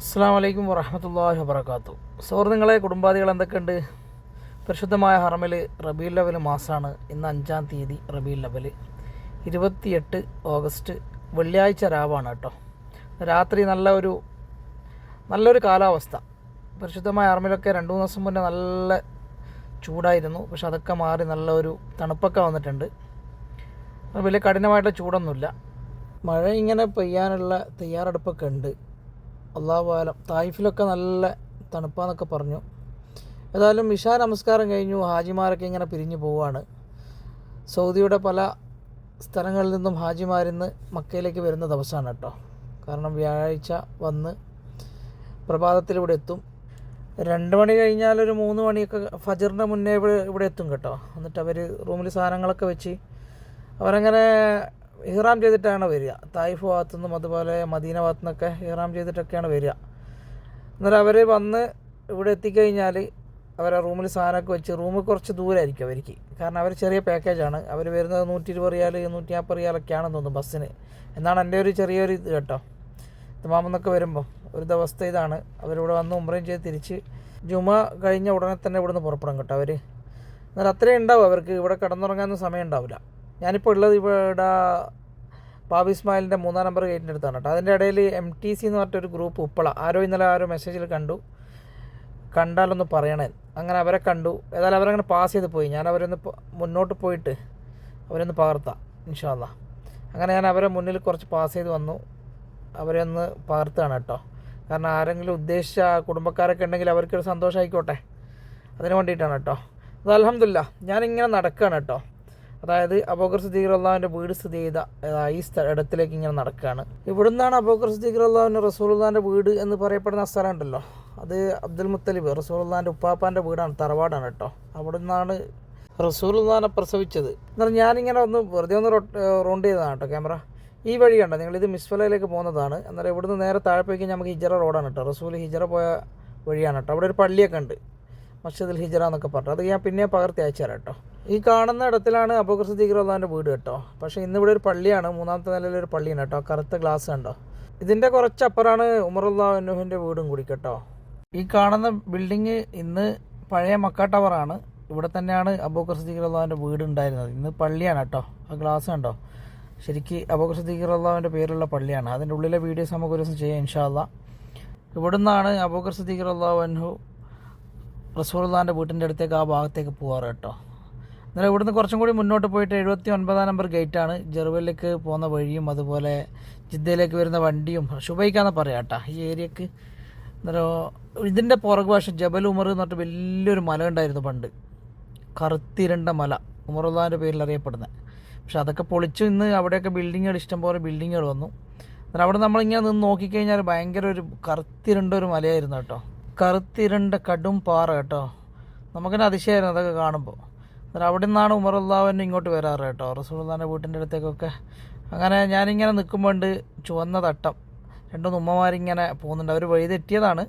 അസ്സാം വലൈക്കും വറഹമത്തല്ലാഹി വബർക്കാത്തു സുഹൃത്തുക്കളെ കുടുംബാദികൾ എന്തൊക്കെയുണ്ട്? പരിശുദ്ധമായ ഹറമിൽ റബീൽ ലെവൽ മാസമാണ് ഇന്ന് അഞ്ചാം തീയതി റബീൽ ലെവൽ ഇരുപത്തിയെട്ട് ഓഗസ്റ്റ് വെള്ളിയാഴ്ച രാവാണ് കേട്ടോ. രാത്രി നല്ല ഒരു നല്ലൊരു കാലാവസ്ഥ. പരിശുദ്ധമായ ഹറമിലൊക്കെ രണ്ട് മൂന്ന് ദിവസം മുന്നേ നല്ല ചൂടായിരുന്നു. പക്ഷെ അതൊക്കെ മാറി നല്ല ഒരു തണുപ്പൊക്കെ വന്നിട്ടുണ്ട്. വലിയ കഠിനമായിട്ടുള്ള ചൂടൊന്നുമില്ല. മഴ ഇങ്ങനെ പെയ്യാനുള്ള തയ്യാറെടുപ്പൊക്കെ ഉണ്ട്. അള്ളാഹു ആലം തായിഫിലൊക്കെ നല്ല തണുപ്പാന്നൊക്കെ പറഞ്ഞു. ഏതായാലും ഇഷ നമസ്കാരം കഴിഞ്ഞു. ഹാജിമാരൊക്കെ ഇങ്ങനെ പിരിഞ്ഞു പോവുകയാണ് സൗദിയുടെ പല സ്ഥലങ്ങളിൽ നിന്നും ഹാജിമാരിന്ന് മക്കയിലേക്ക് വരുന്ന ദിവസമാണ് കേട്ടോ. കാരണം വ്യാഴാഴ്ച വന്ന് പ്രഭാതത്തിലിവിടെ എത്തും. രണ്ട് മണി കഴിഞ്ഞാൽ ഒരു മൂന്ന് മണിയൊക്കെ ഫജറിന്റെ മുന്നേ ഇവിടെ ഇവിടെ എത്തും കേട്ടോ. എന്നിട്ട് അവർ റൂമിൽ സാധനങ്ങളൊക്കെ വെച്ച് അവരങ്ങനെ ഇഹ്റാം ചെയ്തിട്ടാണ് വരിക. തായിഫ് ഭാഗത്തു നിന്നും അതുപോലെ മദീന ഭാഗത്തു നിന്നൊക്കെ ഇഹ്റാം ചെയ്തിട്ടൊക്കെയാണ് വരിക. എന്നാലും അവർ വന്ന് ഇവിടെ എത്തിക്കഴിഞ്ഞാൽ അവരെ റൂമിൽ സാധനമൊക്കെ വെച്ച് റൂം കുറച്ച് ദൂരമായിരിക്കും അവർക്ക് കാരണം അവർ ചെറിയ പാക്കേജാണ് അവർ വരുന്നത് നൂറ്റി ഇരുപത് റിയാൽ നൂറ്റി നാൽപ്പത് റിയാലൊക്കെയാണെന്ന് തോന്നുന്നു ബസ്സിന്. എന്നാണ് എന്റെ ഒരു ചെറിയൊരു ഇത് കേട്ടോ. തമാമെന്നൊക്കെ വരുമ്പോൾ ഒരു ദിവസത്തെ ഇതാണ്. അവരിവിടെ വന്ന് ഉമ്രയും ചെയ്ത് തിരിച്ച് ജുമ കഴിഞ്ഞ ഉടനെ തന്നെ ഇവിടുന്ന് പുറപ്പെടും കേട്ടോ അവർ എന്നാൽ അത്രയും ഉണ്ടാവും അവർക്ക്. ഇവിടെ കിടന്നുറങ്ങാനൊന്നും സമയം ഉണ്ടാവില്ല. ഞാനിപ്പോൾ ഉള്ളത് ഇവിടെ ബാബി ഇസ്മായിലിന്റെ മൂന്നാം നമ്പർ ഗേറ്റിന്റെ അടുത്താണ് കേട്ടോ. അതിന്റെ ഇടയിൽ എം ടി സി എന്ന് പറഞ്ഞിട്ടൊരു ഗ്രൂപ്പ് ഉപ്പള. ആരോ ഇന്നലെ ആരോ മെസ്സേജിൽ കണ്ടു. കണ്ടാലൊന്ന് പറയണേ. അങ്ങനെ അവരെ കണ്ടു. ഏതായാലും അവരങ്ങനെ പാസ് ചെയ്ത് പോയി. ഞാൻ അവരൊന്ന് മുന്നോട്ട് പോയിട്ട് അവരൊന്ന് പകർത്താം ഇൻഷാല്ല അങ്ങനെ ഞാൻ അവരെ മുന്നിൽ കുറച്ച് പാസ് ചെയ്ത് വന്നു. അവരെ ഒന്ന് പകർത്തുകയാണ് കേട്ടോ. കാരണം ആരെങ്കിലും ഉദ്ദേശിച്ച കുടുംബക്കാരൊക്കെ ഉണ്ടെങ്കിൽ അവർക്കൊരു സന്തോഷമായിക്കോട്ടെ അതിന് വേണ്ടിയിട്ടാണ് കേട്ടോ. അത് അലഹമില്ല ഞാനിങ്ങനെ നടക്കുകയാണ് കേട്ടോ. അതായത് അബോക്കർ സിദ്ദീഖ് അള്ളാഹുവിന്റെ വീട് സ്ഥിതി ചെയ്ത ഈ സ്ഥലത്തിലേക്ക് ഇങ്ങനെ നടക്കുകയാണ് ഇവിടുന്നാണ് അബോക്കർ സിദ്ദീഖ് അള്ളാഹുവിന്റെ വീട് എന്ന് പറയപ്പെടുന്ന സ്ഥലം ഉണ്ടല്ലോ. അത് അബ്ദുൽ മുത്തലിബ് റസൂലുള്ളാഹിന്റെ ഉപ്പാപ്പാന്റെ വീടാണ് തറവാടാണ് കേട്ടോ. അവിടെ നിന്നാണ് പ്രസവിച്ചത്. എന്നാൽ ഞാനിങ്ങനെ ഒന്ന് വെറുതെ ഒന്ന് റൗണ്ട് ചെയ്തതാണ് കേട്ടോ ക്യാമറ. ഈ വഴി കണ്ടോ? ഇത് മിസ്ഫലയിലേക്ക് പോകുന്നതാണ്. എന്നാൽ ഇവിടുന്ന് നേരെ താഴെ പോയി നമുക്ക് ഹിജറ റോഡാണ് കേട്ടോ. റസൂൽ ഹിജറ പോയ വഴിയാണ് കേട്ടോ. അവിടെ ഒരു പള്ളിയൊക്കെ ഉണ്ട്. മസ്ജിദുൽ ഹിജറ എന്നൊക്കെ പറഞ്ഞു അത് ഞാൻ പിന്നെ പകർത്തി അയച്ചു തരാം കേട്ടോ. ഈ കാണുന്ന ഇടത്തിലാണ് അബൂബക്കർ സിദ്ദീഖ് റഹ്ലാന്റെ വീട് കേട്ടോ. പക്ഷേ ഇന്ന് ഇവിടെ ഒരു പള്ളിയാണ്. മൂന്നാമത്തെ നിലയിൽ ഒരു പള്ളിയാണ് കേട്ടോ. കറുത്ത ഗ്ലാസ് കണ്ടോ? ഇതിന്റെ കുറച്ചപ്പുറമാണ് ഉമറുല്ലാഹുവിന്റെ വീടും കൂടി കേട്ടോ. ഈ കാണുന്ന ബിൽഡിങ് ഇന്ന് പഴയ മക്ക ടവറാണ് ഇവിടെ തന്നെയാണ് അബൂബക്കർ സിദ്ദീഖ് റഹ്ലാന്റെ വീട് ഉണ്ടായിരുന്നത്. ഇന്ന് പള്ളിയാണ് കേട്ടോ. ആ ഗ്ലാസ് കണ്ടോ? ശരിക്ക് അബൂബക്കർ സിദ്ദീഖ് റഹ്ലാവിന്റെ പേരുള്ള പള്ളിയാണ്. അതിന്റെ ഉള്ളിലെ വീഡിയോസ് നമുക്ക് ഒരു ദിവസം ചെയ്യാം ഇൻഷാല്ല ഇവിടുന്നാണ് അബൂബക്കർ സിദ്ദീഖ് റഹ്ലാഹു അൻഹു റസൂർദാന്റെ വീട്ടിന്റെ അടുത്തേക്ക് ആ ഭാഗത്തേക്ക് പോകാറ് കേട്ടോ. എന്നാൽ ഇവിടുന്ന് കുറച്ചും കൂടി മുന്നോട്ട് പോയിട്ട് എഴുപത്തി ഒൻപതാം നമ്പർ ഗേറ്റാണ്. ജെറുവലിലേക്ക് പോകുന്ന വഴിയും അതുപോലെ ജിദ്ദയിലേക്ക് വരുന്ന വണ്ടിയും ഷുബൈക്കാന്ന് പറയാം കേട്ടോ. ഈ ഏരിയക്ക് എന്നാലും ഇതിന്റെ പുറകുവശം ജബൽ ഉമർ എന്ന് പറഞ്ഞിട്ട് വലിയൊരു മല ഉണ്ടായിരുന്നു പണ്ട്. കറുത്തിരണ്ട മല. ഉമറുല്ലാന്റെ പേരിൽ അറിയപ്പെടുന്നത് പക്ഷെ അതൊക്കെ പൊളിച്ചു ഇന്ന് അവിടെയൊക്കെ ബിൽഡിങ്ങുകൾ ഇഷ്ടംപോലെ ബിൽഡിങ്ങുകൾ വന്നു. എന്നാൽ അവിടെ നമ്മളിങ്ങനെ നിന്ന് നോക്കിക്കഴിഞ്ഞാൽ ഭയങ്കര ഒരു കറുത്തിരണ്ട ഒരു മലയായിരുന്നു കേട്ടോ. കറുത്തിരണ്ട കടും പാറ കേട്ടോ. നമുക്കിനെ അതിശയമായിരുന്നു അതൊക്കെ കാണുമ്പോൾ അന്നേരം അവിടെ നിന്നാണ് ഉമറുല്ലാവൻ ഇങ്ങോട്ട് വരാറ് കേട്ടോ റസൂലുള്ളാന്റെ വീട്ടിന്റെ അടുത്തേക്കൊക്കെ. അങ്ങനെ ഞാനിങ്ങനെ നിൽക്കുമ്പോൾ ഉണ്ട് ചുവന്ന തട്ടം. രണ്ടു ഉമ്മമാരിങ്ങനെ പോകുന്നുണ്ട്. അവർ വഴി തെറ്റിയതാണ്.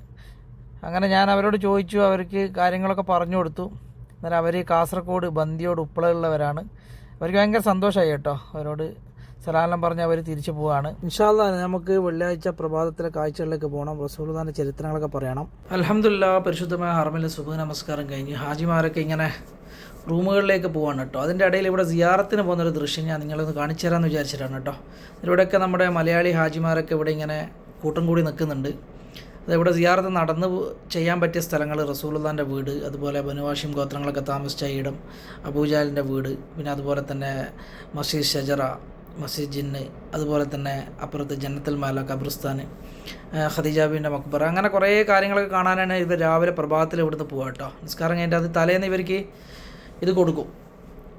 അങ്ങനെ ഞാൻ അവരോട് ചോദിച്ചു അവർക്ക് കാര്യങ്ങളൊക്കെ പറഞ്ഞു കൊടുത്തു. അന്നേരം അവർ കാസർഗോഡ് ബന്ദിയോട് ഉപ്പളയുള്ളവരാണ്. അവർക്ക് ഭയങ്കര സന്തോഷമായി കേട്ടോ അവരോട് സലാലം പറഞ്ഞ് അവർ തിരിച്ചു പോവാണ്. ഇൻഷാല്ല നമുക്ക് വെള്ളിയാഴ്ച പ്രഭാതത്തിലെ കാഴ്ചകളിലേക്ക് പോകണം റസൂൽദാന്റെ ചരിത്രങ്ങളൊക്കെ പറയണം. അലഹമില്ല പരിശുദ്ധമായ ഹർമിലെ സുബഹ നമസ്കാരം കഴിഞ്ഞ് ഹാജിമാരൊക്കെ ഇങ്ങനെ റൂമുകളിലേക്ക് പോവാണ് കേട്ടോ. അതിന്റെ ഇടയിൽ ഇവിടെ സിയാറത്തിന് പോകുന്നൊരു ദൃശ്യം ഞാൻ നിങ്ങളൊന്ന് കാണിച്ചു തരാമെന്ന് വിചാരിച്ചിട്ടാണ് കേട്ടോ. ഇവിടെയൊക്കെ നമ്മുടെ മലയാളി ഹാജിമാരൊക്കെ ഇവിടെ ഇങ്ങനെ കൂട്ടം കൂടി നിൽക്കുന്നുണ്ട്. ഇവിടെ സിയാറത്ത് നടന്ന് ചെയ്യാൻ പറ്റിയ സ്ഥലങ്ങൾ റസൂലുള്ളാന്റെ വീട് അതുപോലെ ബനുവാഷിം ഗോത്രങ്ങളൊക്കെ താമസിച്ച ഇടം അബൂജാലിന്റെ വീട് പിന്നെ അതുപോലെ തന്നെ മസീദ് ഷജറ മസ്ജിദ് ജിന്ന് അതുപോലെ തന്നെ അപ്പുറത്ത് ജന്നത്തുൽ മാല ഖബർസ്ഥാൻ ഖദീജാബിന്റെ മക്ബറ അങ്ങനെ കുറേ കാര്യങ്ങളൊക്കെ കാണാനാണ് ഇവർ രാവിലെ പ്രഭാതത്തിൽ ഇവിടുന്ന് പോവുക കേട്ടോ. നിസ്കാരം കഴിഞ്ഞിട്ട് അത് തലേന്ന് ഇവർക്ക് ഇത് കൊടുക്കും.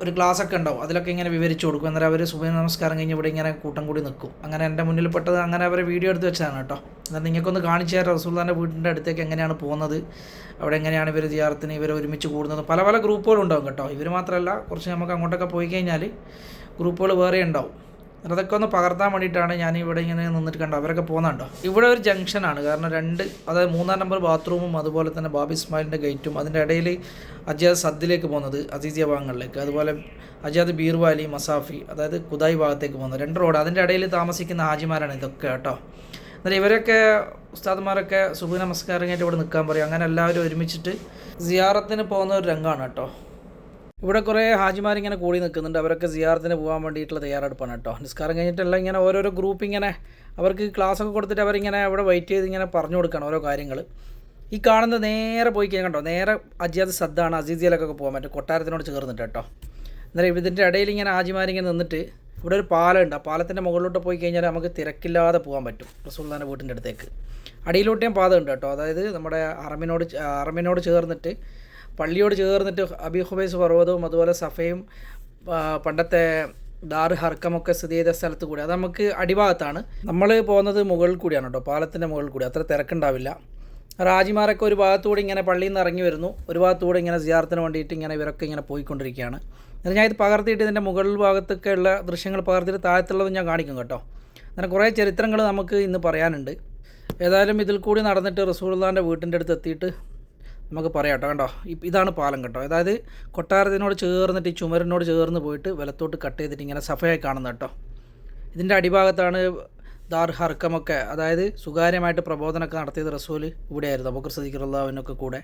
ഒരു ക്ലാസ് ഒക്കെ ഉണ്ടാവും. അതിലൊക്കെ ഇങ്ങനെ വിവരിച്ചു കൊടുക്കും. എന്നാൽ അവർ സുബഹ നമസ്കാരം കഴിഞ്ഞ് ഇവിടെ ഇങ്ങനെ കൂട്ടം കൂടി നിൽക്കും. അങ്ങനെ എന്റെ മുന്നിൽ പെട്ടത് അങ്ങനെ അവരെ വീഡിയോ എടുത്ത് വെച്ചതാണ് കേട്ടോ. എന്നാൽ നിങ്ങൾക്കൊന്ന് കാണിച്ചു തരാം. റസൂൽദാന്റെ വീടിന്റെ അടുത്തേക്ക് എങ്ങനെയാണ് പോകുന്നത്? അവിടെ എങ്ങനെയാണ് ഇവർ ദിയാറത്തിന് ഇവർ ഒരുമിച്ച് കൂടുന്നത്? പല പല ഗ്രൂപ്പുകളുണ്ടാവും കേട്ടോ. ഇവർ മാത്രമല്ല കുറച്ച് നമുക്ക് അങ്ങോട്ടൊക്കെ പോയി കഴിഞ്ഞാൽ ഗ്രൂപ്പുകൾ വേറെ ഉണ്ടാവും. അതൊക്കെ ഒന്ന് പകർത്താൻ വേണ്ടിയിട്ടാണ് ഞാൻ ഇവിടെ ഇങ്ങനെ നിന്നിട്ട് കണ്ടത്. അവരൊക്കെ പോകുന്നുണ്ടോ? ഇവിടെ ഒരു ജംഗ്ഷനാണ് കാരണം രണ്ട് അതായത് മൂന്നാം നമ്പർ ബാത്റൂമും അതുപോലെ തന്നെ ബാബി ഇസ്മായിലിന്റെ ഗേറ്റും അതിന്റെ ഇടയിൽ അജാദ് സദ്ദിലേക്ക് പോകുന്നത് അസീസിയ ഭാഗങ്ങളിലേക്ക്. അതുപോലെ അജാദ് ബീർവാലി മസാഫി അതായത് കുതായി ഭാഗത്തേക്ക് പോകുന്നത്. രണ്ട് റോഡ് അതിന്റെ ഇടയിൽ താമസിക്കുന്ന ഹാജിമാരാണ് ഇതൊക്കെ കേട്ടോ. എന്നാൽ ഇവരൊക്കെ ഉസ്താദ്മാരൊക്കെ സുബു നമസ്കാരം കഴിഞ്ഞിട്ട് ഇവിടെ നിൽക്കാൻ പറയും. അങ്ങനെ എല്ലാവരും ഒരുമിച്ചിട്ട് സിയാറത്തിന് പോകുന്ന ഒരു രംഗമാണ് കേട്ടോ. ഇവിടെ കുറേ ഹാജിമാരിങ്ങനെ കൂടി നിൽക്കുന്നുണ്ട്. അവരൊക്കെ സിയാറത്തിന് പോകാൻ വേണ്ടിയിട്ടുള്ള തയ്യാറെടുപ്പാണ് കേട്ടോ. നിസ്കാരം കഴിഞ്ഞിട്ടല്ല ഇങ്ങനെ ഓരോരോ ഗ്രൂപ്പ് ഇങ്ങനെ അവർക്ക് ക്ലാസ് ഒക്കെ കൊടുത്തിട്ട് അവരിങ്ങനെ അവിടെ വെയിറ്റ് ചെയ്ത് ഇങ്ങനെ പറഞ്ഞു കൊടുക്കണം ഓരോ കാര്യങ്ങൾ ഈ കാണുന്ന നേരെ പോയി കഴിഞ്ഞാൽ കണ്ടോ? നേരെ അജിയാദ് സദ്ദാണ് അസീസിയിലൊക്കെ പോകാൻ പറ്റും കൊട്ടാരത്തിനോട് ചേർന്നിട്ട് കേട്ടോ. അന്നേരം ഇതിന്റെ ഇടയിൽ ഇങ്ങനെ ഹാജിമാരിങ്ങനെ നിന്നിട്ട് ഇവിടെ ഒരു പാലമുണ്ട്. ആ പാലത്തിന്റെ മുകളിലോട്ട് പോയി കഴിഞ്ഞാൽ നമുക്ക് തിരക്കില്ലാതെ പോകാൻ പറ്റും. റസൂൽദാന്റെ വീട്ടിന്റെ അടുത്തേക്ക്. അടിയിലോട്ടേയും പാത ഉണ്ട് കേട്ടോ. അതായത് നമ്മുടെ അറമിനോട് അറമിനോട് ചേർന്നിട്ട് പള്ളിയോട് ചേർന്നിട്ട് അബി ഹുബൈസ് പർവതവും അതുപോലെ സഫയും പണ്ടത്തെ ദാർ ഹർക്കമൊക്കെ സ്ഥിതി ചെയ്ത സ്ഥലത്ത് കൂടി. അത് നമുക്ക് അടിഭാഗത്താണ്. നമ്മൾ പോകുന്നത് മുകളിൽ കൂടിയാണ് കേട്ടോ. പാലത്തിന്റെ മുകളിൽ കൂടി. അത്ര തിരക്കുണ്ടാവില്ല. റാജിമാരൊക്കെ ഒരു ഭാഗത്തുകൂടി ഇങ്ങനെ പള്ളിയിൽ നിന്ന് ഇറങ്ങി വരുന്നു. ഒരു ഭാഗത്തുകൂടി ഇങ്ങനെ സിയാർത്തിന് വേണ്ടിയിട്ട് ഇങ്ങനെ ഇവരൊക്കെ ഇങ്ങനെ പോയിക്കൊണ്ടിരിക്കുകയാണ്. എന്നിട്ട് ഞാൻ ഇത് പകർത്തിയിട്ട് ഇതിന്റെ മുകളിൽ ഭാഗത്തൊക്കെ ഉള്ള ദൃശ്യങ്ങൾ പകർത്തിയിട്ട് താഴത്തുള്ളത് ഞാൻ കാണിക്കും കേട്ടോ. അങ്ങനെ കുറേ ചരിത്രങ്ങൾ നമുക്ക് ഇന്ന് പറയാനുണ്ട്. ഏതായാലും ഇതിൽ കൂടി നടന്നിട്ട് റസൂൽദാന്റെ വീട്ടിന്റെ അടുത്ത് എത്തിയിട്ട് നമുക്ക് പറയാം കേട്ടോ. കണ്ടോ? ഇതാണ് പാലം കേട്ടോ. അതായത് കൊട്ടാരത്തിനോട് ചേർന്നിട്ട് ഈ ചുമരിനോട് ചേർന്ന് പോയിട്ട് വലത്തോട്ട് കട്ട് ചെയ്തിട്ട് ഇങ്ങനെ സഫയായി കാണുന്നത് കേട്ടോ. ഇതിന്റെ അടിഭാഗത്താണ് ദാർ ഹർക്കമൊക്കെ അതായത് സുകാര്യമായിട്ട് പ്രബോധനമൊക്കെ നടത്തിയത് റസൂൽ ഇവിടെയായിരുന്നു അബൂക്കർ സദിഖുള്ളാവിനൊക്കെ കൂടെ.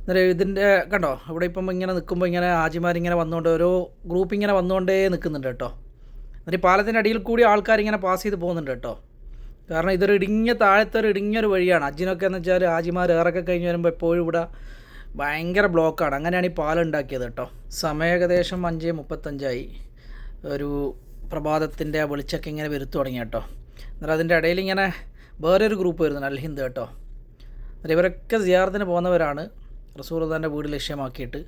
എന്നിട്ട് ഇതിന്റെ കണ്ടോ? ഇവിടെ ഇപ്പം ഇങ്ങനെ നിൽക്കുമ്പോൾ ഇങ്ങനെ ആജിമാരിങ്ങനെ വന്നുകൊണ്ട് ഓരോ ഗ്രൂപ്പ് ഇങ്ങനെ വന്നുകൊണ്ടേ നിൽക്കുന്നുണ്ട് കേട്ടോ. എന്നിട്ട് പാലത്തിന്റെ അടിയിൽ കൂടി ആൾക്കാർ ഇങ്ങനെ പാസ് ചെയ്ത് പോകുന്നുണ്ട് കേട്ടോ. കാരണം ഇതൊരു ഇടുങ്ങിയ താഴത്തെ ഒരു ഇടുങ്ങിയൊരു വഴിയാണ്. അജിനൊക്കെ എന്ന് വെച്ചാൽ ആജിമാർ ഏറൊക്കെ കഴിഞ്ഞ് വരുമ്പോൾ എപ്പോഴും ഇവിടെ ഭയങ്കര ബ്ലോക്കാണ്. അങ്ങനെയാണ് ഈ പാലം ഉണ്ടാക്കിയത് കേട്ടോ. സമയം ഏകദേശം അഞ്ച് മുപ്പത്തഞ്ചായി. ഒരു പ്രഭാതത്തിന്റെ വെളിച്ചൊക്കെ ഇങ്ങനെ വരുത്തു തുടങ്ങി കേട്ടോ. എന്നാൽ അതിന്റെ ഇടയിൽ ഇങ്ങനെ വേറൊരു ഗ്രൂപ്പ് വരുന്നുണ്ട് അൽ ഹിന്ദ് കേട്ടോ. എന്നാൽ ഇവരൊക്കെ സിയാറത്തിന് പോകുന്നവരാണ്. റസൂർദാന്റെ വീട് ലക്ഷ്യമാക്കിയിട്ട്.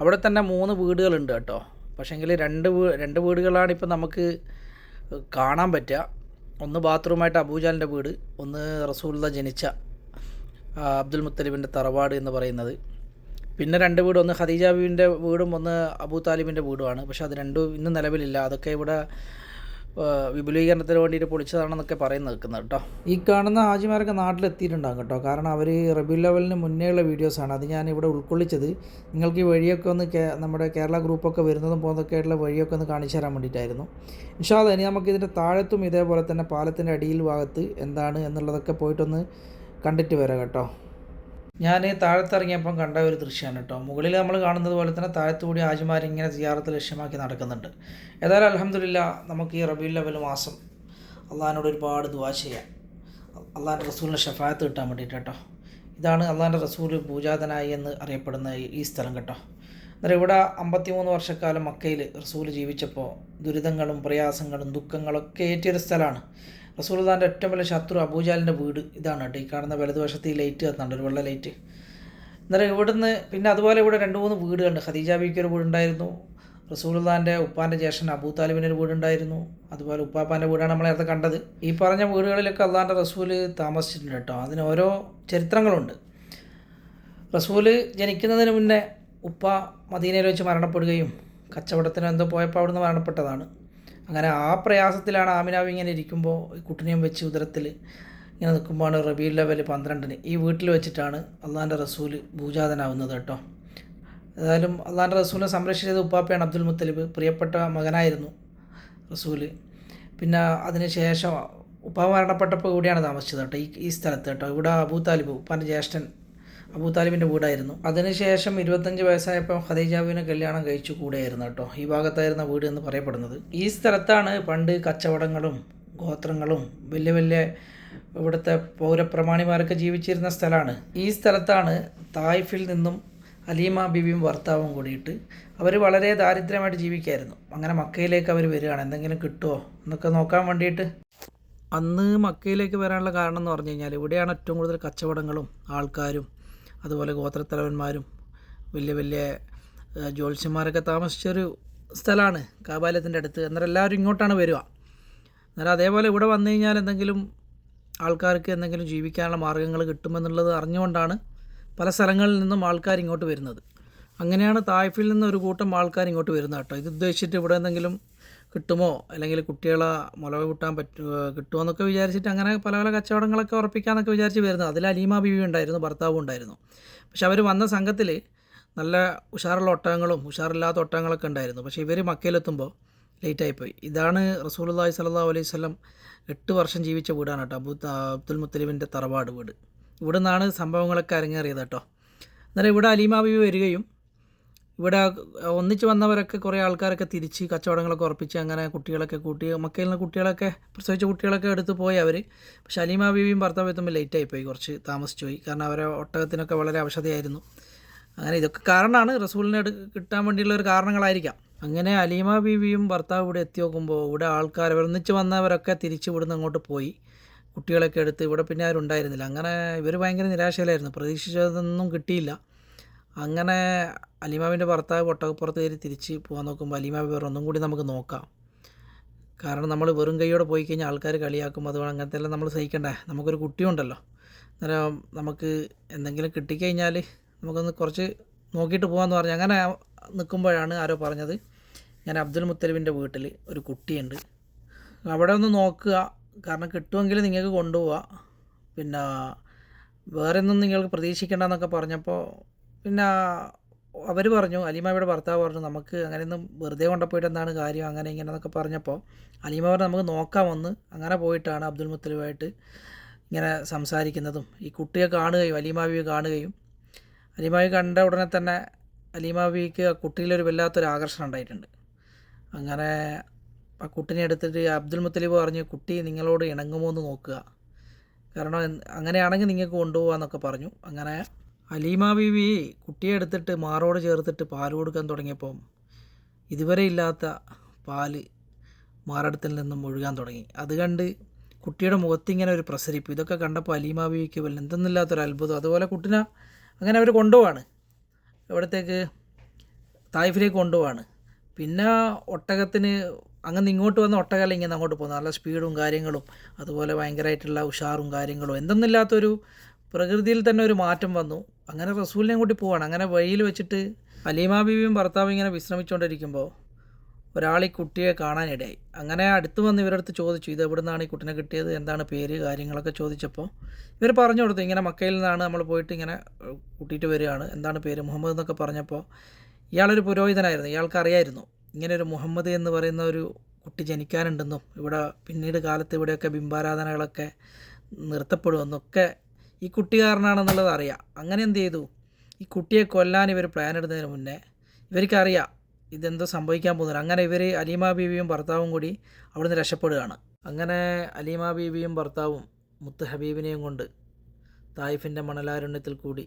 അവിടെ തന്നെ മൂന്ന് വീടുകളുണ്ട് കേട്ടോ. പക്ഷേങ്കിൽ രണ്ട് വീ രണ്ട് വീടുകളാണ് ഇപ്പം നമുക്ക് കാണാൻ പറ്റുക. ഒന്ന് ബാത്റൂമായിട്ട് അബൂജാലിന്റെ വീട് ഒന്ന് റസൂല ജനിച്ച അബ്ദുൽ മുത്തലിബിന്റെ തറവാട് എന്ന് പറയുന്നത്. പിന്നെ രണ്ട് വീട് ഒന്ന് ഖദീജ വീടും ഒന്ന് അബൂ താലിബിന്റെ വീടുമാണ്. പക്ഷേ അത് രണ്ടും ഇന്ന് നിലവിലില്ല. അതൊക്കെ ഇവിടെ വിപുലീകരണത്തിന് വേണ്ടിയിട്ട് പൊളിച്ചതാണെന്നൊക്കെ പറയുന്നത് നിൽക്കുന്നത് കേട്ടോ. ഈ കാണുന്ന ഹാജിമാരൊക്കെ നാട്ടിലെത്തിയിട്ടുണ്ടാകും കേട്ടോ. കാരണം അവർ റബി ലെവലിന് മുന്നേയുള്ള വീഡിയോസാണ്. അത് ഞാൻ ഇവിടെ ഉൾക്കൊള്ളിച്ചത്. നിങ്ങൾക്ക് ഈ വഴിയൊക്കെ ഒന്ന് നമ്മുടെ കേരള ഗ്രൂപ്പൊക്കെ വരുന്നതും പോകുന്നതൊക്കെ ആയിട്ടുള്ള വഴിയൊക്കെ ഒന്ന് കാണിച്ചു തരാൻ വേണ്ടിയിട്ടായിരുന്നു. ഇൻഷാല്ല ഇനി നമുക്ക് ഇതിന്റെ താഴത്തും ഇതേപോലെ തന്നെ പാലത്തിന്റെ അടിയിൽ ഭാഗത്ത് എന്താണ് എന്നുള്ളതൊക്കെ പോയിട്ടൊന്ന് കണ്ടിട്ട് വരാം കേട്ടോ. ഞാൻ താഴത്തിറങ്ങിയപ്പം കണ്ട ഒരു ദൃശ്യമാണ് കേട്ടോ മുകളിൽ നമ്മൾ കാണുന്നത് പോലെ തന്നെ താഴത്തുകൂടി ആജിമാർ ഇങ്ങനെ സിയാറത്ത് ലക്ഷ്യമാക്കി നടക്കുന്നുണ്ട്. ഏതായാലും അലഹമില്ല നമുക്ക് ഈ റബീൽ ലെവൽ മാസം അള്ളാഹിനോട് ഒരുപാട് ദുവാ ചെയ്യാം. അള്ളാഹിന്റെ റസൂലിന്റെ ഷഫായത്ത് കിട്ടാൻ വേണ്ടിയിട്ട് കേട്ടോ ഇതാണ് അള്ളാഹിന്റെ റസൂൽ പൂജാതനായി എന്ന് അറിയപ്പെടുന്ന ഈ- സ്ഥലം കേട്ടോ. അന്നേരം ഇവിടെ അമ്പത്തിമൂന്ന് വർഷക്കാലം മക്കയിൽ റസൂൽ ജീവിച്ചപ്പോൾ ദുരിതങ്ങളും പ്രയാസങ്ങളും ദുഃഖങ്ങളൊക്കെ ഏറ്റിയൊരു സ്ഥലമാണ് റസൂൽദാന്റെ ഏറ്റവും വലിയ ശത്രു അബൂജാലിന്റെ വീട് ഇതാണ് കേട്ടോ. ഈ കാണുന്ന വലതുവശത്ത് ഈ ലൈറ്റ് കത്തുന്നുണ്ട് ഒരു വെള്ള ലൈറ്റ്. അന്നേരം ഇവിടുന്ന് പിന്നെ അതുപോലെ ഇവിടെ രണ്ട് മൂന്ന് വീടുകളുണ്ട്. ഖദീജ ബിക്ക് ഒരു വീടുണ്ടായിരുന്നു റസൂൽദാന്റെ ഉപ്പാന്റെ ജ്യേഷ്ഠൻ അബൂ താലിബിന്റെ ഒരു വീടുണ്ടായിരുന്നു അതുപോലെ ഉപ്പാപ്പാന്റെ വീടാണ് നമ്മൾ നേരത്തെ കണ്ടത്. ഈ പറഞ്ഞ വീടുകളിലൊക്കെ അള്ളാന്റെ റസൂൽ താമസിച്ചിട്ടുണ്ട് കേട്ടോ. അതിന് ഓരോ ചരിത്രങ്ങളുണ്ട്. റസൂൽ ജനിക്കുന്നതിന് മുന്നേ ഉപ്പ മദീനയിൽ വെച്ച് മരണപ്പെടുകയും കച്ചവടത്തിന് എന്തോ പോയപ്പോൾ അവിടുന്ന് മരണപ്പെട്ടതാണ്. അങ്ങനെ ആ പ്രയാസത്തിലാണ് ആമിനാവ് ഇങ്ങനെ ഇരിക്കുമ്പോൾ കുട്ടിനെയും വെച്ച് ഉദരത്തിൽ ഇങ്ങനെ നിൽക്കുമ്പോഴാണ് റബീ ലെവൽ പന്ത്രണ്ടിന് ഈ വീട്ടിൽ വെച്ചിട്ടാണ് അള്ളാന്റെ റസൂൽ ഭൂജാതനാവുന്നത് കേട്ടോ. ഏതായാലും അള്ളാന്റെ റസൂലിനെ സംരക്ഷിച്ചത് ഉപ്പാപ്പയാണ് അബ്ദുൽ മുത്തലിബ് പ്രിയപ്പെട്ട മകനായിരുന്നു റസൂൽ. പിന്നെ അതിന് ശേഷം ഉപ്പ മരണപ്പെട്ടപ്പോൾ ഇവിടെയാണ് താമസിച്ചത് കേട്ടോ ഈ ഈ സ്ഥലത്ത് കേട്ടോ. ഇവിടെ അബൂ താലിബ് ഉപ്പാന്റെ ജ്യേഷ്ഠൻ അബൂ താലിബിന്റെ വീടായിരുന്നു. അതിനുശേഷം ഇരുപത്തഞ്ച് വയസ്സായപ്പോൾ ഖദീജാബിനെ കല്യാണം കഴിച്ചു കൂടെയായിരുന്നു കേട്ടോ. ഈ ഭാഗത്തായിരുന്ന വീട് എന്ന് പറയപ്പെടുന്നത്. ഈ സ്ഥലത്താണ് പണ്ട് കച്ചവടങ്ങളും ഗോത്രങ്ങളും വലിയ വലിയ ഇവിടുത്തെ പൗരപ്രമാണിമാരൊക്കെ ജീവിച്ചിരുന്ന സ്ഥലമാണ്. ഈ സ്ഥലത്താണ് തായ്ഫിൽ നിന്നും അലീമ ബിബിയും ഭർത്താവും കൂടിയിട്ട് അവർ വളരെ ദാരിദ്ര്യമായിട്ട് ജീവിക്കായിരുന്നു. അങ്ങനെ മക്കയിലേക്ക് അവർ വരികയാണ്. എന്തെങ്കിലും കിട്ടുമോ എന്നൊക്കെ നോക്കാൻ വേണ്ടിയിട്ട്. അന്ന് മക്കയിലേക്ക് വരാനുള്ള കാരണം എന്ന് പറഞ്ഞു കഴിഞ്ഞാൽ ഇവിടെയാണ് ഏറ്റവും കൂടുതൽ കച്ചവടങ്ങളും ആൾക്കാരും അതുപോലെ ഗോത്രത്തലവന്മാരും വലിയ വലിയ ജ്യോത്സ്യന്മാരൊക്കെ താമസിച്ചൊരു സ്ഥലമാണ് കാബാലയത്തിന്റെ അടുത്ത്. അന്നേരം എല്ലാവരും ഇങ്ങോട്ടാണ് വരിക. അന്നേരം അതേപോലെ ഇവിടെ വന്നു കഴിഞ്ഞാൽ എന്തെങ്കിലും ആൾക്കാർക്ക് എന്തെങ്കിലും ജീവിക്കാനുള്ള മാർഗങ്ങൾ കിട്ടുമെന്നുള്ളത് അറിഞ്ഞുകൊണ്ടാണ് പല സ്ഥലങ്ങളിൽ നിന്നും ആൾക്കാർ ഇങ്ങോട്ട് വരുന്നത്. അങ്ങനെയാണ് തായ്ഫിൽ നിന്ന് ഒരു കൂട്ടം ആൾക്കാർ ഇങ്ങോട്ട് വരുന്നത് കേട്ടോ. ഇത് ഉദ്ദേശിച്ചിട്ട് ഇവിടെ എന്തെങ്കിലും കിട്ടുമോ? അല്ലെങ്കിൽ കുട്ടികളെ മുളക് കൂട്ടാൻ പറ്റുമോ കിട്ടുമോ എന്നൊക്കെ വിചാരിച്ചിട്ട് അങ്ങനെ പല പല കച്ചവടങ്ങളൊക്കെ ഉറപ്പിക്കാമെന്നൊക്കെ വിചാരിച്ച് വരുന്നത്. അതിൽ അലീമ ബീവി ഉണ്ടായിരുന്നു ഭർത്താവും ഉണ്ടായിരുന്നു. പക്ഷെ അവർ വന്ന സംഘത്തിൽ നല്ല ഉഷാറുള്ള ഒട്ടകങ്ങളും ഉഷാറില്ലാത്ത ഒട്ടകങ്ങളൊക്കെ ഉണ്ടായിരുന്നു. പക്ഷേ ഇവർ മക്കയിലെത്തുമ്പോൾ ലേറ്റായിപ്പോയി. ഇതാണ് റസൂലുള്ളാഹി സ്വല്ലല്ലാഹു അലൈഹി വസല്ലം എട്ട് വർഷം ജീവിച്ച വീടാണ് കേട്ടോ. അബു അബ്ദുൽ മുത്തലിബിന്റെ തറവാട് വീട്. ഇവിടെ നിന്നാണ് സംഭവങ്ങളൊക്കെ അരങ്ങേറിയത് കേട്ടോ. അന്നേരം ഇവിടെ അലീമ ബീവി വരികയും ഇവിടെ ഒന്നിച്ച് വന്നവരൊക്കെ കുറേ ആൾക്കാരൊക്കെ തിരിച്ച് കച്ചവടങ്ങളൊക്കെ ഉറപ്പിച്ച് അങ്ങനെ കുട്ടികളൊക്കെ കൂട്ടി മക്കയിൽ നിന്ന് കുട്ടികളൊക്കെ പ്രസവിച്ച കുട്ടികളൊക്കെ എടുത്ത് പോയി അവർ പക്ഷെ അലീമ ബീവിയും ഭർത്താവ് എത്തുമ്പോൾ ലേറ്റായി പോയി കുറച്ച് താമസിച്ചു പോയി. കാരണം അവരെ ഒട്ടകത്തിനൊക്കെ വളരെ അവശതയായിരുന്നു. അങ്ങനെ ഇതൊക്കെ കാരണമാണ് റസൂലിനെ കിട്ടാൻ വേണ്ടിയുള്ള ഒരു കാരണങ്ങളായിരിക്കാം. അങ്ങനെ അലീമ ബീവിയും ഭർത്താവ് ഇവിടെ എത്തി നോക്കുമ്പോൾ ഇവിടെ ആൾക്കാർ ഒന്നിച്ച് വന്നവരൊക്കെ തിരിച്ച് ഇവിടുന്ന് അങ്ങോട്ട് പോയി. കുട്ടികളൊക്കെ എടുത്ത് ഇവിടെ പിന്നെ ആരും ഉണ്ടായിരുന്നില്ല അങ്ങനെ ഇവർ ഭയങ്കര നിരാശയിലായിരുന്നു. പ്രതീക്ഷിച്ചതൊന്നും കിട്ടിയില്ല. അങ്ങനെ അലിമാവിന്റെ ഭർത്താവ് ഒട്ടകപ്പുറത്ത് കയറി തിരിച്ച് പോകാൻ നോക്കുമ്പോൾ അലിമാവ് വേറെ ഒന്നും കൂടി നമുക്ക് നോക്കാം. കാരണം നമ്മൾ വെറും കൈയോടെ പോയി കഴിഞ്ഞാൽ ആൾക്കാർ കളിയാക്കും. അതുകൊണ്ട് അങ്ങനത്തെ എല്ലാം നമ്മൾ സഹിക്കണ്ടേ? നമുക്കൊരു കുട്ടിയുണ്ടല്ലോ അന്നേരം നമുക്ക് എന്തെങ്കിലും കിട്ടിക്കഴിഞ്ഞാൽ നമുക്കൊന്ന് കുറച്ച് നോക്കിയിട്ട് പോകാമെന്ന് പറഞ്ഞു. അങ്ങനെ നിൽക്കുമ്പോഴാണ് ആരോ പറഞ്ഞത് ഞാൻ അബ്ദുൽ മുത്തലിബിന്റെ വീട്ടിൽ ഒരു കുട്ടിയുണ്ട്. അവിടെ ഒന്ന് നോക്കുക. കാരണം കിട്ടുമെങ്കിൽ നിങ്ങൾക്ക് കൊണ്ടുപോവാം. പിന്നെ വേറെ ഒന്നും നിങ്ങൾക്ക് പ്രതീക്ഷിക്കേണ്ടെന്നൊക്കെ പറഞ്ഞപ്പോൾ പിന്നെ അവർ പറഞ്ഞു അലീമയുടെ ഭർത്താവ് പറഞ്ഞു നമുക്ക് അങ്ങനെയൊന്നും വെറുതെ കൊണ്ടുപോയിട്ട് എന്താണ് കാര്യം? അങ്ങനെ ഇങ്ങനെ എന്നൊക്കെ പറഞ്ഞപ്പോൾ അലീമ പറഞ്ഞു നമുക്ക് നോക്കാമെന്ന് അങ്ങനെ പോയിട്ടാണ് അബ്ദുൽ മുത്തലിബായിട്ട് ഇങ്ങനെ സംസാരിക്കുന്നതും. ഈ കുട്ടിയെ കാണുകയും അലീമാബിയെ കാണുകയും അലീമാബി കണ്ട ഉടനെ തന്നെ അലീമാബിക്ക് ആ കുട്ടിയിലൊരു വല്ലാത്തൊരു ആകർഷണം ഉണ്ടായിട്ടുണ്ട്. അങ്ങനെ ആ കുട്ടിനെ എടുത്തിട്ട് അബ്ദുൽ മുത്തലിബ് പറഞ്ഞു കുട്ടി നിങ്ങളോട് ഇണങ്ങുമോ എന്ന് നോക്കുക. കാരണം അങ്ങനെയാണെങ്കിൽ നിങ്ങൾക്ക് കൊണ്ടുപോകാമെന്നൊക്കെ പറഞ്ഞു. അങ്ങനെ അലീമ ബീവി കുട്ടിയെ എടുത്തിട്ട് മാറോട് ചേർത്തിട്ട് പാൽ കൊടുക്കാൻ തുടങ്ങിയപ്പം ഇതുവരെ ഇല്ലാത്ത പാൽ മാറടത്തിൽ നിന്നും ഒഴുകാൻ തുടങ്ങി. അത് കണ്ട് കുട്ടിയുടെ മുഖത്തിങ്ങനെ ഒരു പ്രസരിപ്പ്. ഇതൊക്കെ കണ്ടപ്പോൾ അലീമ ബീവിക്ക് വല്ല എന്തെന്നില്ലാത്തൊരു അത്ഭുതം. അതുപോലെ കുട്ടിനെ അങ്ങനെ അവർ കൊണ്ടുപോവാണ്. എവിടത്തേക്ക് തായ്ഫിലേക്ക് കൊണ്ടുപോവാണ്. പിന്നെ ഒട്ടകത്തിന് അങ്ങനെ ഇങ്ങോട്ട് വന്ന ഒട്ടകല്ല ഇങ്ങനെ അങ്ങോട്ട് പോകുന്നത്. നല്ല സ്പീഡും കാര്യങ്ങളും അതുപോലെ ഭയങ്കരമായിട്ടുള്ള ഉഷാറും കാര്യങ്ങളും എന്തെന്നില്ലാത്തൊരു പ്രകൃതിയിൽ തന്നെ ഒരു മാറ്റം വന്നു. അങ്ങനെ റസൂലിനെ കൂട്ടി പോവാണ്. അങ്ങനെ വഴിയിൽ വെച്ചിട്ട് അലീമ ബീവിയും ഭർത്താവും ഇങ്ങനെ വിശ്രമിച്ചുകൊണ്ടിരിക്കുമ്പോൾ ഒരാൾ ഈ കുട്ടിയെ കാണാനിടയായി അങ്ങനെ അടുത്ത് വന്ന് ഇവരടുത്ത് ചോദിച്ചു ഇത് എവിടെ നിന്നാണ് ഈ കുട്ടിനെ കിട്ടിയത്? എന്താണ് പേര് കാര്യങ്ങളൊക്കെ ചോദിച്ചപ്പോൾ ഇവർ പറഞ്ഞു കൊടുത്തു. ഇങ്ങനെ മക്കയിൽ നിന്നാണ് നമ്മൾ പോയിട്ട് ഇങ്ങനെ കൂട്ടിയിട്ട് വരികയാണ്. എന്താണ് പേര്? മുഹമ്മദ് എന്നൊക്കെ പറഞ്ഞപ്പോൾ ഇയാളൊരു പുരോഹിതനായിരുന്നു. ഇയാൾക്കറിയായിരുന്നു ഇങ്ങനെ ഒരു മുഹമ്മദ് എന്ന് പറയുന്ന ഒരു കുട്ടി ജനിക്കാനുണ്ടെന്നും ഇവിടെ പിന്നീട് കാലത്ത് ഇവിടെയൊക്കെ ബിംബാരാധനകളൊക്കെ നിർത്തപ്പെടുമെന്നൊക്കെ ഈ കുട്ടി കാരണമാണെന്നുള്ളത് അറിയാം. അങ്ങനെ എന്ത് ചെയ്തു? ഈ കുട്ടിയെ കൊല്ലാൻ ഇവർ പ്ലാൻ ഇടുന്നതിന് മുന്നേ ഇവർക്കറിയാം ഇതെന്തോ സംഭവിക്കാൻ പോകുന്നത്. അങ്ങനെ ഇവർ അലീമ ബീവിയും ഭർത്താവും കൂടി അവിടുന്ന് രക്ഷപ്പെടുകയാണ്. അങ്ങനെ അലീമ ബീവിയും ഭർത്താവും മുത്ത് ഹബീബിനെയും കൊണ്ട് തായിഫിന്റെ മണലാരണ്യത്തിൽ കൂടി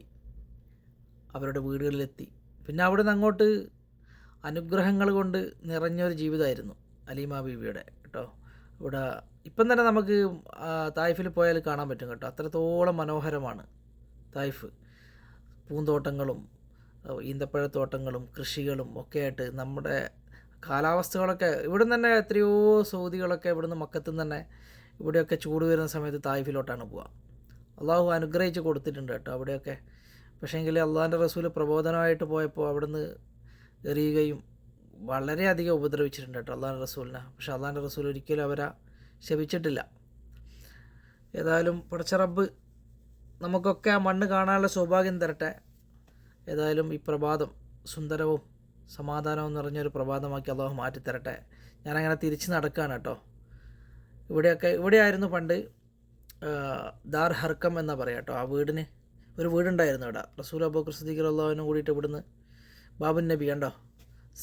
അവരുടെ വീടുകളിലെത്തി. പിന്നെ അവിടെ നിന്ന് അങ്ങോട്ട് അനുഗ്രഹങ്ങൾ കൊണ്ട് നിറഞ്ഞൊരു ജീവിതമായിരുന്നു അലീമ ബീവിയുടെ. കേട്ടോ? ഇവിടെ ഇപ്പം തന്നെ നമുക്ക് തായ്ഫിൽ പോയാൽ കാണാൻ പറ്റും കേട്ടോ. അത്രത്തോളം മനോഹരമാണ് തായ്ഫ്. പൂന്തോട്ടങ്ങളും ഈന്തപ്പഴത്തോട്ടങ്ങളും കൃഷികളും ഒക്കെ ആയിട്ട് നമ്മുടെ കാലാവസ്ഥകളൊക്കെ ഇവിടെ തന്നെ എത്രയോ സൗദികളൊക്കെ ഇവിടുന്ന് മക്കത്തു തന്നെ ഇവിടെയൊക്കെ ചൂട് വരുന്ന സമയത്ത് തായ്ഫിലോട്ടാണ് പോവുക. അള്ളാഹു അനുഗ്രഹിച്ച് കൊടുത്തിട്ടുണ്ട് കേട്ടോ അവിടെയൊക്കെ. പക്ഷേങ്കിൽ അള്ളാഹിന്റെ റസൂൽ പ്രബോധനമായിട്ട് പോയപ്പോൾ അവിടുന്ന് എറിയുകയും വളരെയധികം ഉപദ്രവിച്ചിട്ടുണ്ട് കേട്ടോ അള്ളാഹിന്റെ റസൂലിനെ. പക്ഷെ അള്ളാഹിന്റെ റസൂൽ ഒരിക്കലും അവരെ ശപിച്ചിട്ടില്ല. ഏതായാലും പടച്ച റബ്ബ് നമുക്കൊക്കെ ആ മണ്ണ് കാണാനുള്ള സൗഭാഗ്യം തരട്ടെ. ഏതായാലും ഈ പ്രഭാതം സുന്ദരവും സമാധാനവും നിറഞ്ഞൊരു പ്രഭാതമാക്കി അള്ളാഹു മാറ്റിത്തരട്ടെ. ഞാനങ്ങനെ തിരിച്ച് നടക്കുകയാണ് കേട്ടോ. ഇവിടെയൊക്കെ ഇവിടെയായിരുന്നു പണ്ട് ദാർ ഹർക്കം എന്നാ പറയാം കേട്ടോ. ആ വീടിന് ഒരു വീടുണ്ടായിരുന്നു ഇവിടെ. റസൂൽ അബൂഖർ സദീഖ് അള്ളാഹുവിനും കൂടിയിട്ട് ഇവിടുന്ന് ബാബുൻ നബി കണ്ടോ?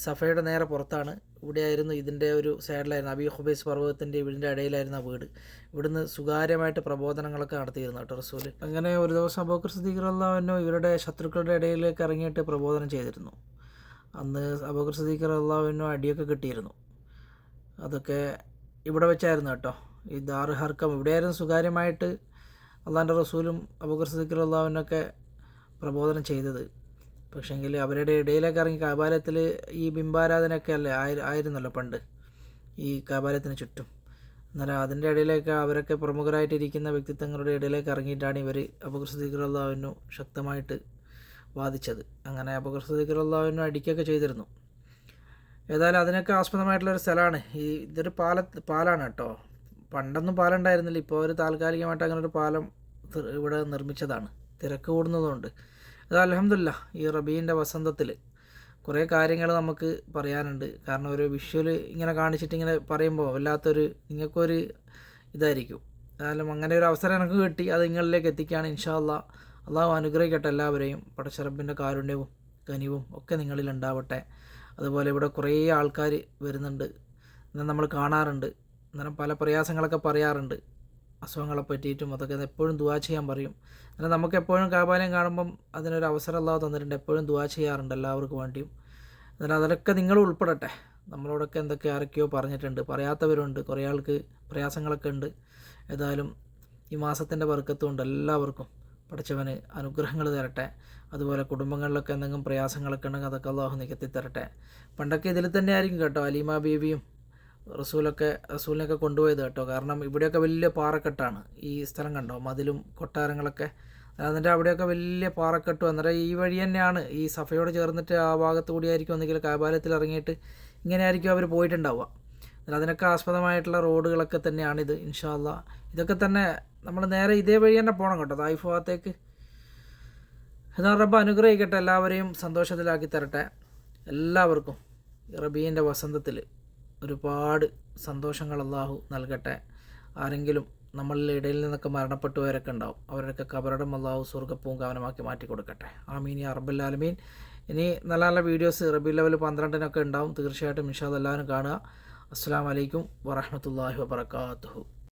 സഫയുടെ നേരെ പുറത്താണ്. ഇവിടെയായിരുന്നു ഇതിന്റെ ഒരു സൈഡിലായിരുന്നു. അബി ഹുബൈസ് പർവതത്തിന്റെ വീടിന്റെ ഇടയിലായിരുന്നു ആ വീട്. ഇവിടുന്ന് സുതാര്യമായിട്ട് പ്രബോധനങ്ങളൊക്കെ നടത്തിയിരുന്നു കേട്ടോ റസൂൽ അങ്ങനെ ഒരു ദിവസം അബോക്കർ സദീഖ് അള്ളാഹുവിനോ ഇവരുടെ ശത്രുക്കളുടെ ഇടയിലേക്ക് ഇറങ്ങിയിട്ട് പ്രബോധനം ചെയ്തിരുന്നു. അന്ന് അബോക്കർ സദീഖ് അള്ളാഹുവിനോ അടിയൊക്കെ കിട്ടിയിരുന്നു. അതൊക്കെ ഇവിടെ വെച്ചായിരുന്നു കേട്ടോ. ഈ ദാർ ഹർക്കം ഇവിടെയായിരുന്നു സുതാര്യമായിട്ട് അള്ളാഹിന്റെ റസൂലും അബോക്കർ സദീഖ് അള്ളാഹുവിനൊക്കെ പ്രബോധനം ചെയ്തത്. പക്ഷേങ്കിൽ അവരുടെ ഇടയിലൊക്കെ ഇറങ്ങി കപാലത്തിൽ ഈ ബിംബാരാധനയൊക്കെ അല്ലേ ആയി ആയിരുന്നല്ലോ പണ്ട് ഈ കപാലത്തിന് ചുറ്റും. എന്നാലും അതിന്റെ ഇടയിലേക്ക് അവരൊക്കെ പ്രമുഖരായിട്ടിരിക്കുന്ന വ്യക്തിത്വങ്ങളുടെ ഇടയിലേക്ക് ഇറങ്ങിയിട്ടാണ് ഇവർ സദീഖ് ശക്തമായിട്ട് വാദിച്ചത്. അങ്ങനെ അള്ളാഹുവിനു അടിക്കുകയൊക്കെ ചെയ്തിരുന്നു. ഏതായാലും അതിനൊക്കെ ആസ്പദമായിട്ടുള്ളൊരു സ്ഥലമാണ്. ഈ ഇതൊരു പാല പാലാണ് കേട്ടോ. പണ്ടൊന്നും പാലം ഉണ്ടായിരുന്നില്ല ഇപ്പോൾ ഒരു താൽക്കാലികമായിട്ട് അങ്ങനെ ഒരു പാലം ഇവിടെ നിർമ്മിച്ചതാണ്. തിരക്ക് കൂടുന്നതുകൊണ്ട്. അത് അലഹമില്ല ഈ റബീന്റെ വസന്തത്തിൽ കുറേ കാര്യങ്ങൾ നമുക്ക് പറയാനുണ്ട്. കാരണം ഒരു വിഷ്വൽ ഇങ്ങനെ കാണിച്ചിട്ട് ഇങ്ങനെ പറയുമ്പോൾ വല്ലാത്തൊരു നിങ്ങൾക്കൊരു ഇതായിരിക്കും. ഏതായാലും അങ്ങനെ ഒരു അവസരം എനിക്ക് കിട്ടി. അത് നിങ്ങളിലേക്ക് എത്തിക്കുകയാണ് ഇൻഷാ അല്ലാ അള്ളാഹു അനുഗ്രഹിക്കട്ടെ എല്ലാവരെയും. പടച്ചറബിന്റെ കാരുണ്യവും കനിവും ഒക്കെ നിങ്ങളിൽ ഉണ്ടാവട്ടെ. അതുപോലെ ഇവിടെ കുറേ ആൾക്കാർ വരുന്നുണ്ട്. നമ്മൾ കാണാറുണ്ട്. അന്നേരം പല പ്രയാസങ്ങളൊക്കെ പറയാറുണ്ട്. അസുഖങ്ങളെ പറ്റിയിട്ടും അതൊക്കെ എപ്പോഴും ദുവാ ചെയ്യാൻ പറയും. എന്നാൽ നമുക്ക് എപ്പോഴും കാബാലയം കാണുമ്പം അതിനൊരു അവസരം അല്ലാതെ തന്നിട്ടുണ്ട്. എപ്പോഴും ദുവാ ചെയ്യാറുണ്ട് എല്ലാവർക്കും വേണ്ടിയും. എന്നാൽ അതിലൊക്കെ നിങ്ങൾ ഉൾപ്പെടട്ടെ. നമ്മളോടൊക്കെ എന്തൊക്കെ ആരൊക്കെയോ പറഞ്ഞിട്ടുണ്ട്. പറയാത്തവരുണ്ട്. കുറേ ആൾക്ക് പ്രയാസങ്ങളൊക്കെ ഉണ്ട്. ഏതായാലും ഈ മാസത്തിന്റെ വർക്കത്തുകൊണ്ട് എല്ലാവർക്കും. പഠിച്ചവന് അനുഗ്രഹങ്ങൾ തരട്ടെ. അതുപോലെ കുടുംബങ്ങളിലൊക്കെ എന്തെങ്കിലും പ്രയാസങ്ങളൊക്കെ ഉണ്ടെങ്കിൽ അതൊക്കെ അള്ളാഹു നികത്തി തരട്ടെ. പണ്ടൊക്കെ ഇതിൽ തന്നെ ആയിരിക്കും കേട്ടോ അലീമ ബീവിയും റസൂലൊക്കെ റസൂലിനൊക്കെ കൊണ്ടുപോയത് കേട്ടോ. കാരണം ഇവിടെയൊക്കെ വലിയ പാറക്കെട്ടാണ്. ഈ സ്ഥലം കണ്ടോ? മതിലും കൊട്ടാരങ്ങളൊക്കെ അതിന്റെ അവിടെയൊക്കെ വലിയ പാറക്കെട്ടും അന്നേരം ഈ വഴി തന്നെയാണ്. ഈ സഫയോട് ചേർന്നിട്ട് ആ ഭാഗത്ത് കൂടി ആയിരിക്കും ഒന്നുകിൽ കാബാലയത്തിൽ ഇറങ്ങിയിട്ട് ഇങ്ങനെ ആയിരിക്കും അവർ പോയിട്ടുണ്ടാവുക. എന്നാൽ അതിനൊക്കെ ആസ്പദമായിട്ടുള്ള റോഡുകളൊക്കെ തന്നെയാണിത് ഇൻഷാല്ല ഇതൊക്കെ തന്നെ നമ്മൾ നേരെ ഇതേ വഴി തന്നെ പോകണം കേട്ടോ തായ്ഫ് ഭാഗത്തേക്ക്. എന്നാ റബ്ബ് അനുഗ്രഹിക്കട്ടെ എല്ലാവരെയും സന്തോഷത്തിലാക്കി തരട്ടെ. എല്ലാവർക്കും റബീന്റെ വസന്തത്തിൽ ഒരുപാട് സന്തോഷങ്ങൾ അള്ളാഹു നൽകട്ടെ. ആരെങ്കിലും നമ്മളിൽ ഇടയിൽ നിന്നൊക്കെ മരണപ്പെട്ടവരൊക്കെ ഉണ്ടാവും. അവരുടെയൊക്കെ കബറടം അള്ളാഹു സ്വർഗപ്പൂങ്കാവനമാക്കി മാറ്റി കൊടുക്കട്ടെ. ആമീൻ യാ റബ്ബൽ ആലമീൻ. ഇനി നല്ല നല്ല വീഡിയോസ് റബി ലെവൽ പന്ത്രണ്ടിനൊക്കെ ഉണ്ടാവും. തീർച്ചയായിട്ടും ഇൻഷാദ് എല്ലാവരും കാണുക. അസ്സാം വലൈക്കും വറഹമത്തല്ലാഹി വബർക്കാത്തുഹു